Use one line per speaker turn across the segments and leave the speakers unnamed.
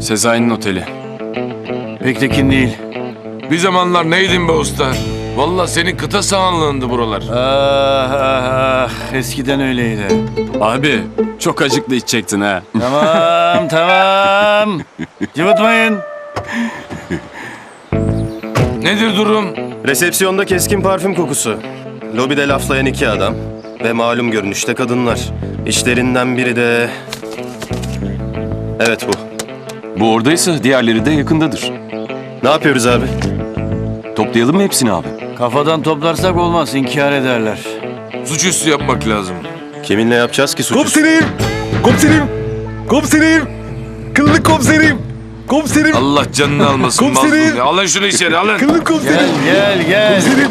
Sezai'nin oteli.
Pektekin değil.
Bir zamanlar neydin be usta? Vallahi senin kıta sahanlığındı buralar.
Ah, ah, ah. Eskiden öyleydi.
Abi çok acıklı içecektin ha.
Tamam tamam. Cıvıtmayın.
Nedir durum?
Resepsiyonda keskin parfüm kokusu. Lobide laflayan iki adam. Ve malum görünüşte kadınlar. İşlerinden biri de... Evet bu.
Bu oradaysa diğerleri de yakındadır.
Ne yapıyoruz abi?
Toplayalım mı hepsini abi?
Kafadan toplarsak olmaz. inkar ederler.
Suçüstü yapmak lazım.
Kiminle yapacağız ki suçu?
Komiserim! Komiserim! Komiserim! Kıllık komiserim! Komiserim!
Allah canını almasın
Komiserim.
mazlum ya. Alın şunu içeri alın.
Kıllık komiserim!
Gel gel gel.
Komiserim!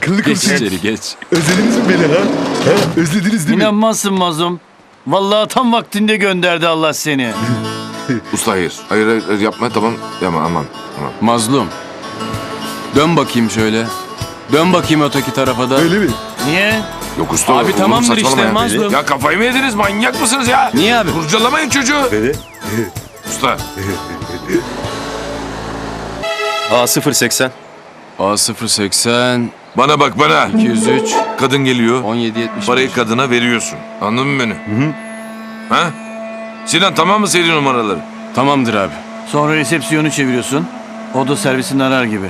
Kıllık
Geç
komiserim!
içeri geç.
Özlediniz mi beni ha? ha? Özlediniz değil mi?
İnanmazsın mazlum. Vallahi tam vaktinde gönderdi Allah seni.
Usta hayır. Hayır hayır, hayır, yapma tamam. Yapma aman. aman.
Mazlum. Dön bakayım şöyle. Dön bakayım öteki tarafa da.
Öyle mi?
Niye?
Yok usta.
Abi
olur mu?
tamamdır
Saçmalama
işte,
ya.
mazlum.
Ya kafayı mı yediniz? Manyak mısınız ya?
Niye abi?
Kurcalamayın çocuğu.
Beni?
Usta.
A080.
A080
Bana bak bana.
203
Kadın geliyor.
1770.
Parayı kadına veriyorsun. Anladın mı beni? Hı hı. Ha? Sinan tamam mı seri numaraları?
Tamamdır abi.
Sonra resepsiyonu çeviriyorsun. O da servisini arar gibi.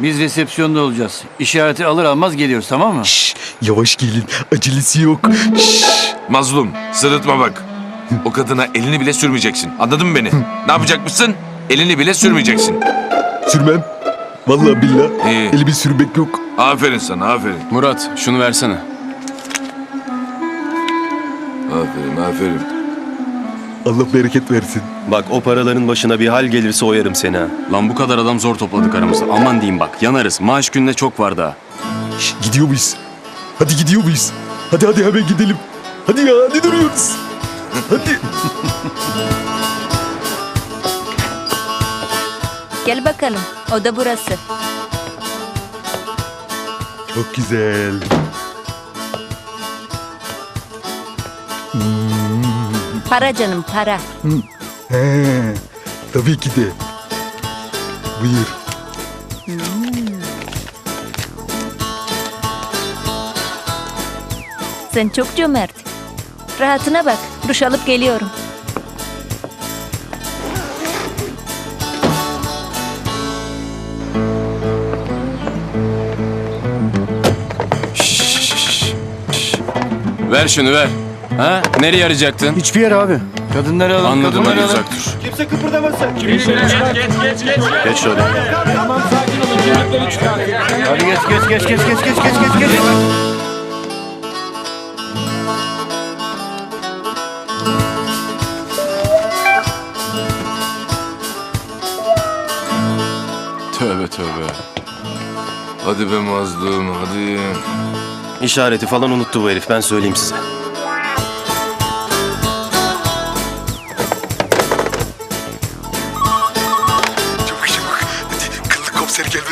Biz resepsiyonda olacağız. İşareti alır almaz geliyoruz tamam mı?
Şşş! Yavaş gelin. Acelesi yok. Şşş!
Mazlum sırıtma bak. O kadına elini bile sürmeyeceksin. Anladın mı beni? ne yapacakmışsın? Elini bile sürmeyeceksin.
Sürmem. Vallahi billah.
İyi.
Elimi sürmek yok.
Aferin sana aferin.
Murat şunu versene.
Aferin aferin.
Allah bereket versin.
Bak o paraların başına bir hal gelirse oyarım seni ha.
Lan bu kadar adam zor topladık aramızda. Aman diyeyim bak yanarız. Maaş gününe çok var daha.
Şşş, gidiyor muyuz? Hadi gidiyor muyuz? Hadi hadi hemen gidelim. Hadi ya ne duruyoruz? Hadi.
Gel bakalım. O da burası.
Çok güzel.
Para canım para.
He, tabii ki de. Buyur.
Sen çok cömert. Rahatına bak. Duş alıp geliyorum.
Ver şunu ver. Ha? Nereye arayacaktın?
Hiçbir yer abi. Kadınları alın,
Anladım
kadınları alın.
uzak dur.
Geç şöyle.
Hadi geç geç geç geç geç geç geç geç geç.
Tövbe tövbe.
Hadi be mazlum hadi.
İşareti falan unuttu bu herif ben söyleyeyim size.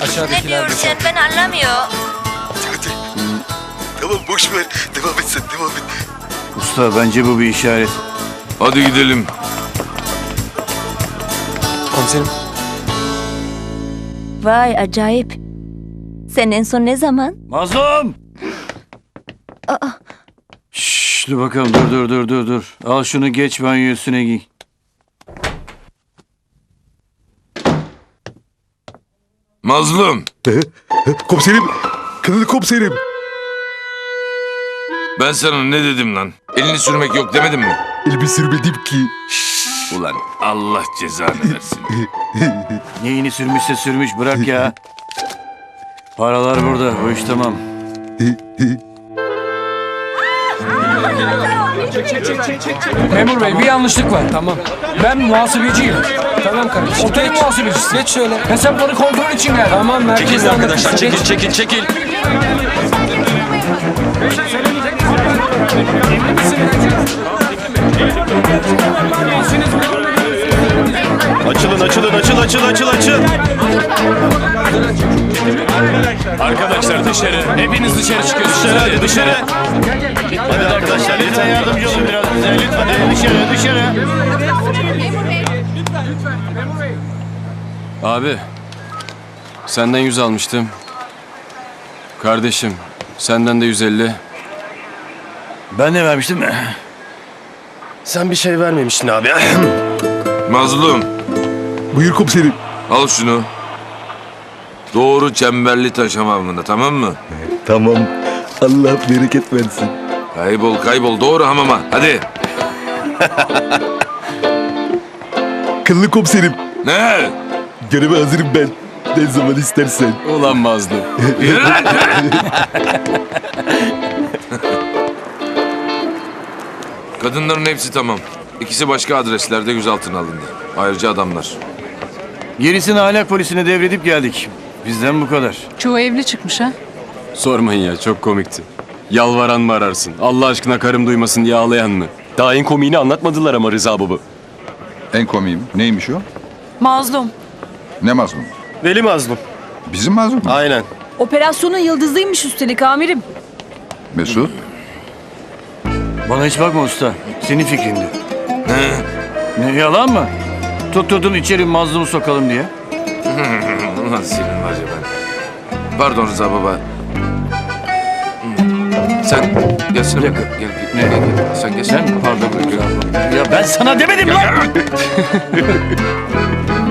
Ne diyorsun ben anlamıyor.
Tamam boş ver. Devam et sen devam et.
Usta bence bu bir işaret.
Hadi gidelim.
Vay acayip. Sen en son ne zaman?
Mazlum!
Aa.
Şşş dur bakalım dur dur dur dur dur. Al şunu geç banyo üstüne giy.
Mazlum?
Komiserim. Kıllık komiserim.
ben sana ne dedim lan? Elini sürmek yok demedim mi?
Elimi sürmedim ki.
Ulan Allah cezanı versin.
Neyini sürmüşse sürmüş bırak ya. Paralar burada o iş tamam.
Memur bey bir yanlışlık var. Tamam. Ben muhasebeciyim. Tamam kardeşim. Otel muhasebecisi. Geç şöyle. Hesapları kontrol için geldim. Tamam merkezden arkadaşlar çekil
çekil çekil.
Açılın açılın açıl açıl açıl açıl.
Arkadaşlar dışarı. Hepiniz dışarı çıkıyorsunuz.
Dışarı hadi dışarı. Hadi arkadaşlar
Lütfen yardımcı olun biraz bize. Lütfen dışarı dışarı.
Abi, senden yüz almıştım. Kardeşim, senden de 150.
Ben de vermiştim.
Sen bir şey vermemiştin abi.
Mazlum
Buyur komiserim.
al şunu. Doğru çemberli taş hamamına tamam mı?
Tamam. Allah bereket versin.
Kaybol kaybol doğru hamama hadi.
Kıllı komiserim.
Ne?
Göreve hazırım ben. Ne zaman istersen.
Ulan mazlum.
Yürü lan yürü. Kadınların hepsi tamam. İkisi başka adreslerde gözaltına alındı. Ayrıca adamlar.
Gerisini ahlak polisine devredip geldik. Bizden bu kadar.
Çoğu evli çıkmış ha.
Sormayın ya, çok komikti. Yalvaran mı ararsın? Allah aşkına karım duymasın diye ağlayan mı?
Daha en komiğini anlatmadılar ama Rıza baba.
En komiğim. Neymiş o?
Mazlum.
Ne mazlum?
Veli mazlum.
Bizim mazlum mu?
Aynen.
Operasyonun yıldızıymış üstelik amirim.
Mesut.
Bana hiç bakma usta. Senin fikrindi. ne yalan mı? Tutturdun içeri mazlumu sokalım diye.
Ulan senin var ya ben. Pardon Rıza baba. Sen gelsene. Gel, gel, gel, gel, gel. Sen gelsene.
Sen pardon. Ya ben sana demedim lan.